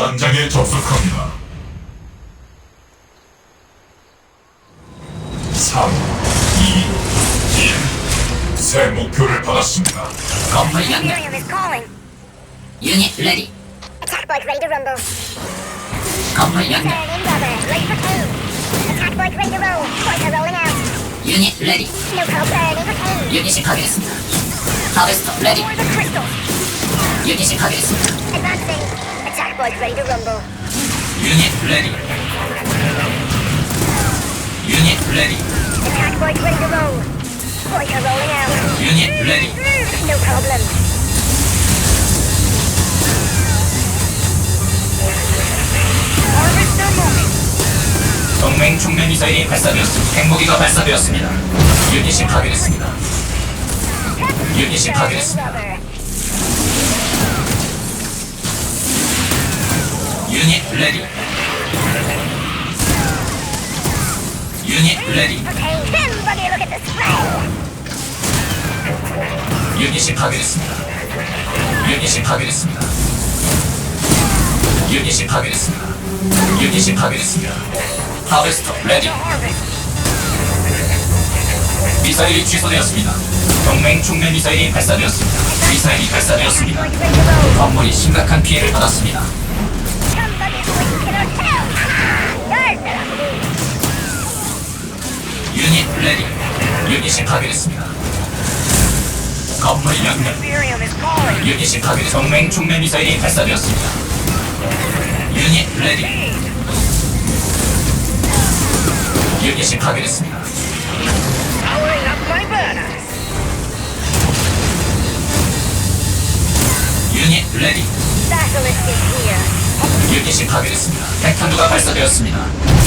전장에 접속합니다. 3, 2, 1. 새 목표를 받았습니다. 건물 연결. Imperium is calling. 유닛 레디. Attack bike ready to rumble. 건물 연결. Turn in rubber. Ready for two. Attack bike ready to roll. Pointer rolling out. 유닛 레디. No call burning for two. 유닛이 파괴했습니다. 하베스터 레디. For the crystal. 유닛이 파괴했습니다. Advancing. Bike ready to rumble. 유닛 레디. 유닛 레디. Attack bike ready to roll. Pointer rolling out. 유닛 레디. No problem. Harvester moving. 동맹 중매 미사일이 발사되었습니다. 핵무기가 발사되었습니다. 유닛이 파괴됐습니다. 유닛이 파괴됐습니다. 유닛 레디. 유닛 레디. 유닛이 파괴됐습니다. 유닛이 파괴됐습니다. 유닛이 파괴됐습니다. 유닛이 파괴됐습니다. 하베스터 레디. Harvest. 미사일이 취소되었습니다. 동맹 중매 미사일이 발사되었습니다. 미사일이 발사되었습니다. 건물이 심각한 피해를 받았습니다. 유닛이 파괴됐습니다. 건물 연결. 유닛이 파괴. 동맹 중매 미사일이 발사되었습니다. 유닛 레디. 유닛이 파괴됐습니다. 유닛 레디. 유닛이 파괴됐습니다. 핵탄두가 발사되었습니다.